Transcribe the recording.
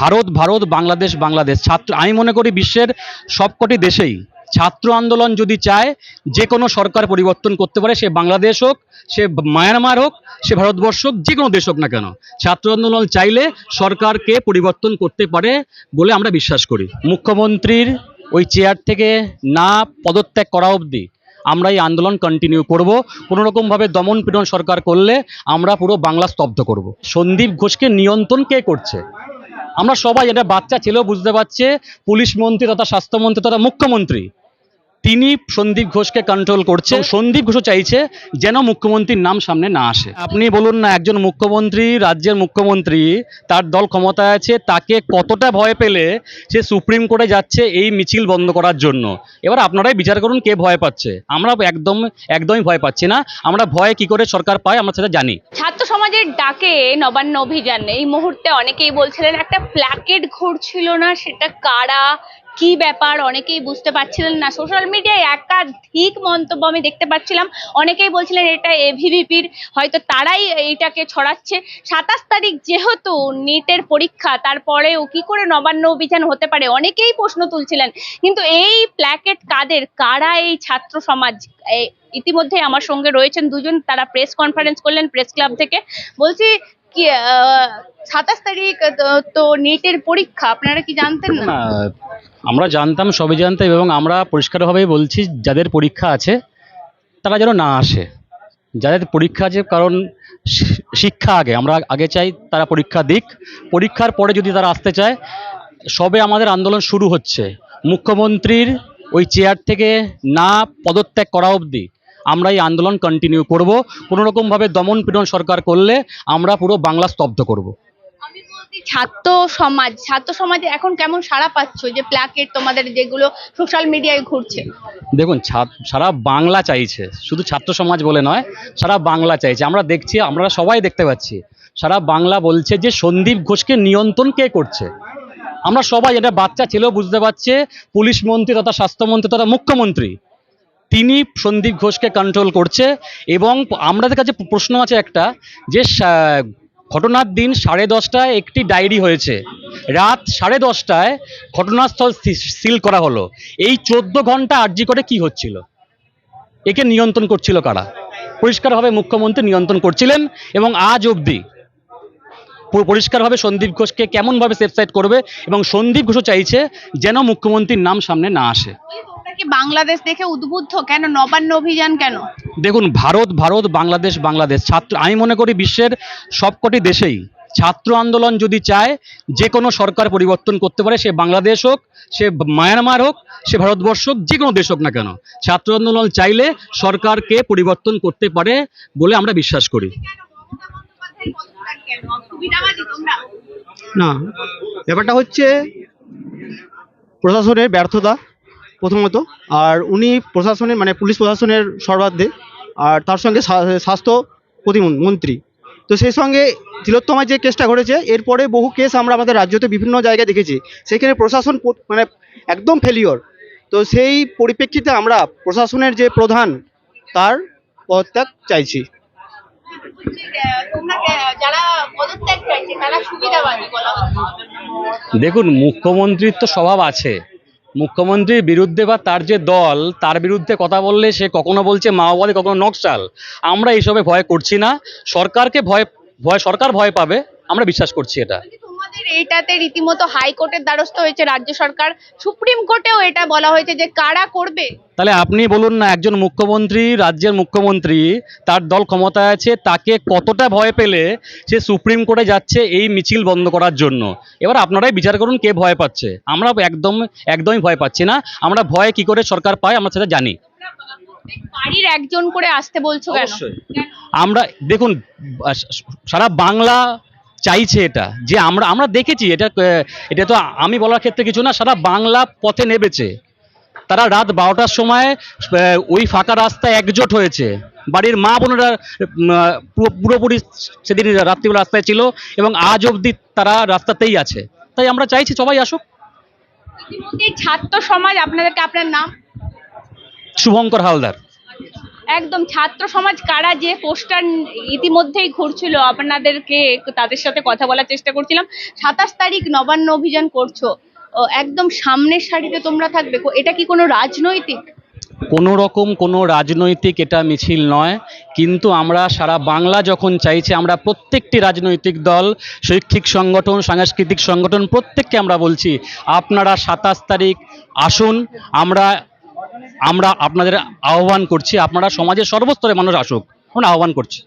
ভারত ভারত, বাংলাদেশ বাংলাদেশ। ছাত্র আমি মনে করি বিশ্বের সবকটি দেশেই ছাত্র আন্দোলন যদি চায়, যে কোনো সরকার পরিবর্তন করতে পারে, সে বাংলাদেশ হোক, সে মায়ানমার হোক, সে ভারতবর্ষ হোক, যে কোনো দেশ হোক না কেন। ছাত্র আন্দোলন চাইলে সরকারকে পরিবর্তন করতে পারে বলে আমরা বিশ্বাস করি। মুখ্যমন্ত্রীর ওই চেয়ার থেকে না পদত্যাগ করা অবধি আমরা এই আন্দোলন কন্টিনিউ করব। কোনো রকমভাবে দমন পীড়ন সরকার করলে আমরা পুরো বাংলা স্তব্ধ করব। সন্দীপ ঘোষকে নিয়ন্ত্রণ কে করছে? আমরা সবাই এটা বাচ্চা ছেলেও বুঝতে পারছে পুলিশ মন্ত্রী তথা স্বাস্থ্যমন্ত্রী তথা মুখ্যমন্ত্রী তিনি সন্দীপ ঘোষকে কন্ট্রোল করছে। সন্দীপ ঘোষও চাইছে যেন মুখ্যমন্ত্রীর নাম সামনে না আসে। আপনি বলুন না একজন মুখ্যমন্ত্রী রাজ্যের মুখ্যমন্ত্রী তার দল ক্ষমতায় আছে তাকে কতটা ভয় পেলে সে সুপ্রিম কোর্টে যাচ্ছে এই মিছিল বন্ধ করার জন্য? এবার আপনারাই বিচার করুন কে ভয় পাচ্ছে। আমরা একদম একদমই ভয় পাচ্ছি না। আমরা ভয় কি করে সরকার পায় আমরা সেটা জানি। ছাত্র সমাজের ডাকে নবান্ন অভিযান। এই মুহূর্তে অনেকেই বলছিলেন একটা প্ল্যাকেট ঘুরছিল না সেটা কারা কি ব্যাপার? অনেকেই বুঝতে পারছিলেন না। সোশ্যাল মিডিয়ায় একাধিক মন্তব্য আমি দেখতে পাচ্ছিলাম। অনেকেই বলছিলেন এটা এভিভিপির হয়তো তারাই এইটাকে ছড়াচ্ছে। সাতাশ তারিখ যেহেতু নিটের পরীক্ষা, তারপরেও কি করে নবান্ন অভিযান হতে পারে? অনেকেই প্রশ্ন তুলছিলেন। কিন্তু এই প্ল্যাকেট কাদের? কারা এই ছাত্র সমাজ? ইতিমধ্যে আমার সঙ্গে রয়েছেন দুজন। তারা প্রেস কনফারেন্স করলেন প্রেস ক্লাব থেকে। বলছি কি সাতাশ তারিখ তো- নিটের পরীক্ষা, আপনারা কি জানতেন না? আমরা জানতাম, সবই জানতাম এবং আমরা পরিষ্কারভাবেই বলছি, যাদের পরীক্ষা আছে, তারা যেন না আসে। যাদের পরীক্ষা আছে, কারণ শিক্ষা আগে, আমরা আগে চাই তারা পরীক্ষা দিক। পরীক্ষার পরে যদি তারা আসতে চায়, সবে আমাদের আন্দোলন শুরু হচ্ছে। মুখ্যমন্ত্রীর ওই চেয়ার থেকে না পদত্যাগ করা অবধি আমরা এই আন্দোলন কন্টিনিউ করব। কোনোরকমভাবে দমন পীড়ন সরকার করলে আমরা পুরো বাংলা স্তব্ধ করব। ছাত্র সমাজ ছাত্র সমাজে এখন কেমন সাড়া পাচ্ছ যে প্ল্যাকেট তোমাদের যেগুলো সোশ্যাল মিডিয়ায় ঘুরছে? দেখুন সারা বাংলা চাইছে। শুধু ছাত্র সমাজ বলে নয় সারা বাংলা চাইছে। আমরা দেখছি আমরা সবাই দেখতে পাচ্ছি সারা বাংলা বলছে যে সন্দীপ ঘোষকে নিয়ন্ত্রণ কে করছে? আমরা সবাই এটা বাচ্চা ছেলেও বুঝতে পারছে পুলিশ মন্ত্রী তথা স্বাস্থ্যমন্ত্রী তথা মুখ্যমন্ত্রী তিনি সন্দীপ ঘোষকে কন্ট্রোল করছে এবং আমাদের কাছে প্রশ্ন আছে একটা যে ঘটনার দিন সাড়ে দশটায় একটি ডায়েরি হয়েছে। রাত সাড়ে দশটায় ঘটনাস্থল সিল করা হলো। এই চোদ্দ ঘণ্টা আর্জি করে কি হচ্ছিল? একে নিয়ন্ত্রণ করছিল কারা? পরিষ্কারভাবে মুখ্যমন্ত্রী নিয়ন্ত্রণ করছিলেন এবং আজ অবধি পরিষ্কারভাবে সন্দীপ ঘোষকে কেমনভাবে সেফসাইড করবে এবং সন্দীপ ঘোষও চাইছে যেন মুখ্যমন্ত্রীর নাম সামনে না আসে। তোমরা কি বাংলাদেশ দেখে উদ্বুদ্ধ? কেন? নবান্ন অভিযান কেন? দেখুন ভারত ভারত বাংলাদেশ বাংলাদেশ। ছাত্র আমি মনে করি বিশ্বের সবকটি দেশেই ছাত্র আন্দোলন যদি চায় যে কোনো সরকার পরিবর্তন করতে পারে সে বাংলাদেশ হোক সে মায়ানমার হোক সে ভারতবর্ষ হোক যে কোনো দেশ হোক না কেন। ছাত্র আন্দোলন চাইলে সরকারকে পরিবর্তন করতে পারে বলে আমরা বিশ্বাস করি। না ব্যাপারটা হচ্ছে প্রশাসনের ব্যর্থতা। প্রথমত। আর উনি প্রশাসনের মানে পুলিশ প্রশাসনের সর্বাধ্যে। আর তার সঙ্গে স্বা- স্বাস্থ্য প্রতিমন্ত্রী তো সেই সঙ্গে তিলোত্তমায় যে কেসটা ঘটেছে, এরপরে বহু কেস আমরা আমাদের রাজ্যতে বিভিন্ন জায়গায় দেখেছি। সেখানে প্রশাসন মানে একদম ফেলিওর তো সেই পরিপ্রেক্ষিতে আমরা প্রশাসনের যে প্রধান, তার পদত্যাগ চাইছি। দেখুন, মুখ্যমন্ত্রীর তো স্বভাব আছে। মুখ্যমন্ত্রীর বিরুদ্ধে বা তার যে দল, তার বিরুদ্ধে কথা বললে সে কখনো বলছে মাওবাদী কখনো নকশাল আমরা এইসবে ভয় করছি না। সরকারকে ভয় ভয়, সরকার ভয় পাবে, আমরা বিশ্বাস করছি এটা। তোমাদের এটাতে রীতিমতো হাইকোর্টের দ্বারস্থ হয়েছে রাজ্য সরকার। সুপ্রিম কোর্টেও এটা বলা হয়েছে যে কারা করবে? তাহলে আপনি বলুন না একজন মুখ্যমন্ত্রী রাজ্যের মুখ্যমন্ত্রী তার দল ক্ষমতায় আছে তাকে কতটা ভয় পেলে সে সুপ্রিম কোর্টে যাচ্ছে এই মিছিল বন্ধ করার জন্য? এবার আপনারাই বিচার করুন কে ভয় পাচ্ছে। আমরা একদম একদমই ভয় পাচ্ছি না। আমরা ভয় কি করে সরকার পায় আমরা সেটা জানি। বাড়ির একজন করে আসতে বলছো কেন। আমরা দেখুন সারা বাংলা চাইছে এটা যে আমরা আমরা দেখেছি এটা এটা তো আমি বলার ক্ষেত্রে কিছু না সারা বাংলা পথে নেবেছে তারা রাত বারোটার সময় ওই ফাঁকা রাস্তায় একজোট হয়েছে। বাড়ির মা বোনেরা পুরোপুরি সেদিন রাত্রিবেলা রাস্তায় ছিল এবং আজ অবধি তারা রাস্তাতেই আছে। তাই আমরা চাইছি সবাই আসুক। ছাত্র সমাজ আপনাদেরকে আপনার নাম? শুভঙ্কর হালদার। একদম ছাত্র সমাজ কারা যে পোস্টার ইতিমধ্যেই ঘুরছিল, আপনাদেরকে তাদের সাথে কথা বলার চেষ্টা করছিলাম। সাতাশ তারিখ নবান্ন অভিযান করছ। একদম সামনের সারিতে তোমরা থাকবে। এটা কি কোনো রাজনৈতিক? কোনো রকম কোনো রাজনৈতিক এটা মিছিল নয়। কিন্তু আমরা সারা বাংলা যখন চাইছি, আমরা প্রত্যেকটি রাজনৈতিক দল, শৈক্ষিক সংগঠন, সাংস্কৃতিক সংগঠন, প্রত্যেককে আমরা বলছি, আপনারা সাতাশ তারিখ আসুন, আমরা আমরা আপনাদের আহ্বান করছি আপনারা সমাজের সর্বস্তরের মানুষ আসুক। আমরা আহ্বান করছি।